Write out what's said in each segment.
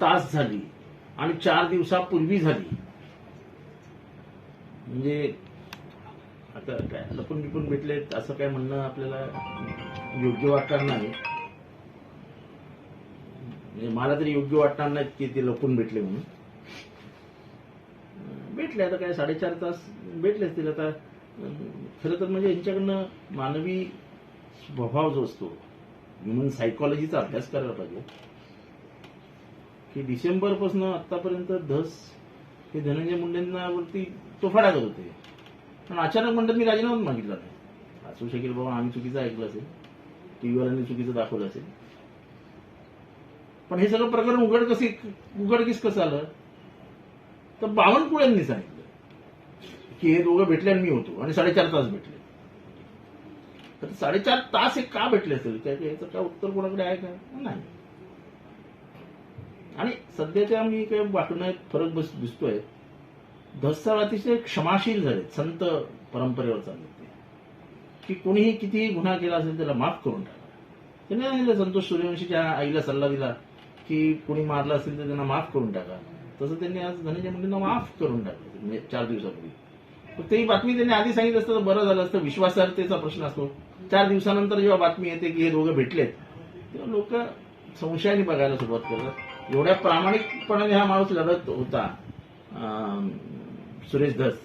तास झाली आणि चार दिवसापूर्वी झाली. म्हणजे आता काय लपून बिपून भेटले असं काय म्हणणं आपल्याला योग्य वाटणार नाही. म्हणजे मला तरी योग्य वाटणार नाही की ते लपून भेटले म्हणून. भेटले आता काय साडेचार तास भेटले असतील आता. खरं तर म्हणजे यांच्याकडनं मानवी स्वभाव जो असतो ह्युमन सायकॉलॉजीचा अभ्यास करायला पाहिजे. की डिसेंबरपासून आतापर्यंत धस हे धनंजय मुंडेंना वरती तोफाडा करत होते. पण अचानक म्हणतात मी राजीनामा मागितला नाही. असू शकेल बाबा आम्ही चुकीचं ऐकलं असेल. टीव्हीवाल्यांनी चुकीचं दाखवलं असेल. पण हे सगळं प्रकरण उघड कसे उघडकीस कसं आलं? तर बावनकुळ्यांनी सांगितलं की हे दोघं भेटले आणि मी होतो. आणि साडेचार तास भेटले. तर साडेचार तास हे का भेटले असेल? काय काय याचं काय उत्तर कोणाकडे आहे का? नाही. आणि सध्याच्या मी काय वाटून फरक बस दिसतोय. धस्साळ अतिशय क्षमाशील झाले संत परंपरेवर चालले ते. की कोणीही कितीही गुन्हा केला असेल त्याला माफ करून टाका. त्यांनी सांगितलं संतोष सूर्यवंशीच्या आईला सल्ला दिला की कोणी मारलं असेल तर त्यांना माफ करून टाका. तसं त्यांनी आज धनंजय मुंडेंना माफ करून टाकलं म्हणजे चार दिवसापूर्वी. पण ती बातमी त्यांनी आधी सांगितलं असतं तर बरं झालं असतं. विश्वासार्हतेचा प्रश्न असतो. चार दिवसानंतर जेव्हा बातमी येते की हे दोघं भेटलेत तेव्हा लोक संशयाने बघायला सुरुवात करतात. एवढ्या प्रामाणिकपणाने हा माणूस लढत होता. सुरेश धस.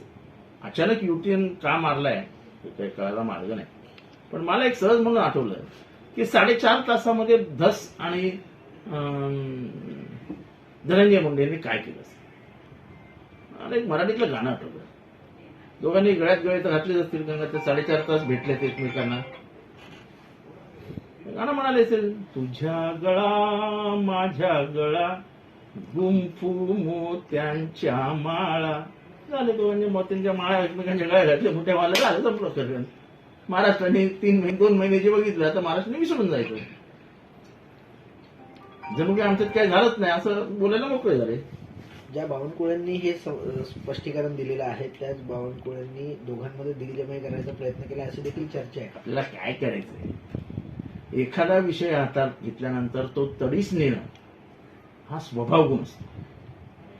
अचानक युटीएन का मारलाय हे काही कळायला मार्ग नाही. पण मला एक सहज म्हणून आठवलं की साडेचार तासामध्ये धस आणि धनंजय मुंडे यांनी काय केलं मला एक मराठीतलं गाणं आठवलं. दोघांनी गळ्यात गळ्यात घातले घातलेच असतील कारण ते साडेचार तास भेटलेत एकमेकांना. गाणं म्हणाले असेल. तुझ्या गळा माझ्या गळा गुंफू मोत्यांच्या माळा. झाले दोघांनी मोत्यांच्या माळा एकमेकांच्या गळ्या घातल्या मोठ्या माला झालं संपलं प्रकरण महाराष्ट्राने तीन महिने दोन महिने जे बघितलं आता महाराष्ट्राने विसरून जायचं. जणू काही आमच्यात काय झालंच नाही असं बोलायला मोकळे झाले. ज्या बावनकुळ्यांनी हे स्पष्टीकरण दिलेलं आहे त्याच बावनकुळ्यांनी दोघांमध्ये दिग्जमय करायचा प्रयत्न केला अशी देखील चर्चा आहे. आपल्याला काय करायचंय? एखादा विषय हातात घेतल्यानंतर तो तडीस नेणं हा स्वभाव गुण असतो.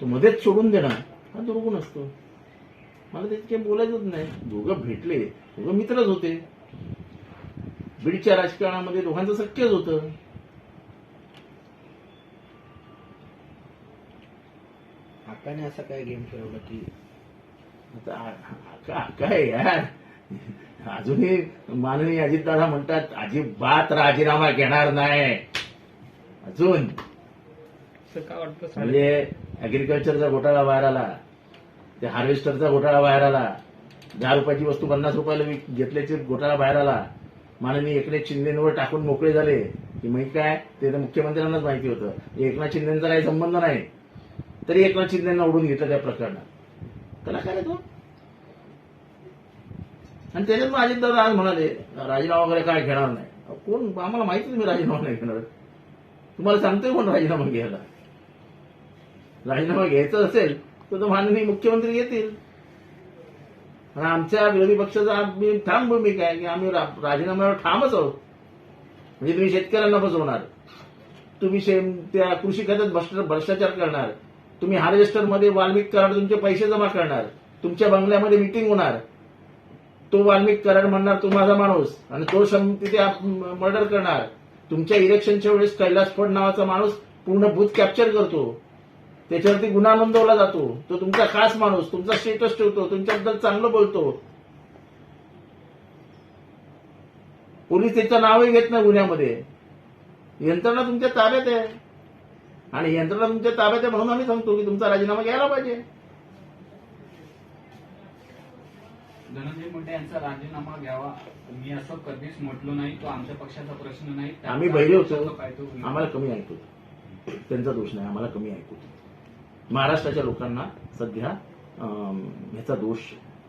तो मध्येच सोडून देणं हा दुर्गुण असतो. मला त्यात काही बोलायचंच नाही. दोघं भेटले दोघं मित्रच होते. बीडच्या राजकारणामध्ये दोघांचं शक्यच होतं. हक्काने असा काय गेम फिरवला की? आता काय यार? अजूनही माननीय अजितदादा म्हणतात अजिबात राजीनामा घेणार नाही. अजून. वाटतं म्हणजे अग्रिकल्चरचा घोटाळा बाहेर आला त्या हार्वेस्टरचा घोटाळा बाहेर आला दहा रुपयाची वस्तू पन्नास रुपयाला विक घेतल्याचे घोटाळा बाहेर आला. माननीय एकनाथ शिंदेवर टाकून मोकळे झाले. की माहिती काय? ते तर मुख्यमंत्र्यांनाच माहिती होतं. एकनाथ शिंदेचा काही संबंध नाही. तरी एकनाथ शिंदेना उडून घेतलं त्या प्रकरणात. त्याला काय तो आणि त्याच्यात मग अजितदादा आज म्हणाले राजीनामा वगैरे काय घेणार नाही. कोण? आम्हाला माहितीच मी राजीनामा नाही घेणार. तुम्हाला सांगतोय कोण राजीनामा घ्यायला? राजीनामा घ्यायचा असेल तर तो माननीय मुख्यमंत्री येतील. आणि आमच्या विरोधी पक्षाचा आम्ही ठाम भूमिका आहे की आम्ही राजीनाम्यावर ठामच आहोत. म्हणजे तुम्ही शेतकऱ्यांना फसवणार. तुम्ही त्या कृषी खात्यात भ्रष्टाचार करणार. तुम्ही हार्वेस्टरमध्ये वाल्मिक कराड तुमचे पैसे जमा करणार. तुमच्या बंगल्यामध्ये मिटिंग होणार. तो वाल्मिक कराड म्हणणार तो माझा माणूस. आणि तो तिथे मर्डर करणार. तुमच्या इलेक्शनच्या वेळेस कैलास फड नावाचा माणूस पूर्ण भूत कॅप्चर करतो. त्याच्यावरती गुन्हा नोंदवला जातो. तो तुमचा खास माणूस तुमचा स्टेटस ठेवतो तुमच्याबद्दल चांगलं बोलतो. पोलीस त्याचं नावही घेत नाही गुन्ह्यामध्ये. यंत्रणा तुमच्या ताब्यात आहे. आणि यंत्रणा तुमच्या ताब्यात आहे म्हणून आम्ही सांगतो की तुमचा राजीनामा घ्यायला पाहिजे. धनंजय मुंडे यांचा राजीनामा घ्यावा. मी असं कधीच म्हटलो नाही. तो आमच्या पक्षाचा प्रश्न नाही. आम्ही बहिरे होतो. आम्हाला कमी ऐकू. त्यांचा दोष नाही. आम्हाला कमी ऐकू. महाराष्ट्राच्या लोकांना सध्या ह्याचा दोष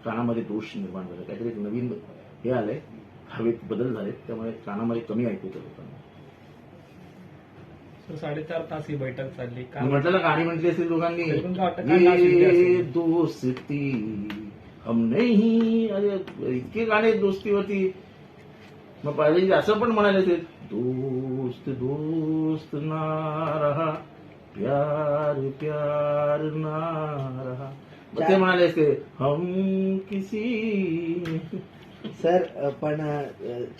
कानामध्ये दोष निर्माण झाला. काहीतरी एक नवीन हे आलंय. हवेत बदल झाले त्यामुळे कानामध्ये कमी ऐकू येतं लोकांना. सर, साडेचार तास ही बैठक चालली. म्हटलं गाणी म्हटली असेल दोघांनी? दोस्ती. हम नाही अरे इतके गाणे दोस्तीवरती. मग पाहिजे असं पण म्हणाले असेल दोस्त दोस्त ना रहा प्यार प्यार ना रहा. मग ते म्हणाले असते हम किसी सर पण अ,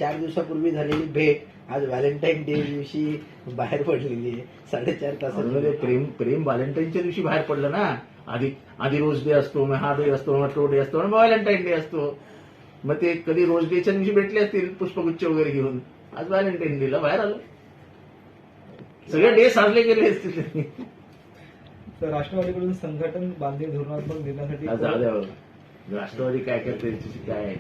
चार दिवसापूर्वी झालेली भेट आज व्हॅलेंटाईन डे दिवशी बाहेर पडलेली आहे. साडेचार म्हणून ते प्रेम प्रेम व्हॅलेंटाईनच्या दिवशी बाहेर पडलं ना. आधी आधी रोज डे असतो मग हा डे असतो मग तो डे असतो मग व्हॅलेंटाईन डे असतो मग ते कधी रोज डेच्या दिवशी भेटले असतील पुष्पगुच्छ वगैरे घेऊन आज व्हॅलेंटाईन डेला बाहेर आलो सगळे डे साजले गेले असतील त्यांनी. तर राष्ट्रवादीकडून संघटन बांधील धोरणात्मक बघा. राष्ट्रवादी काय करते काय आहे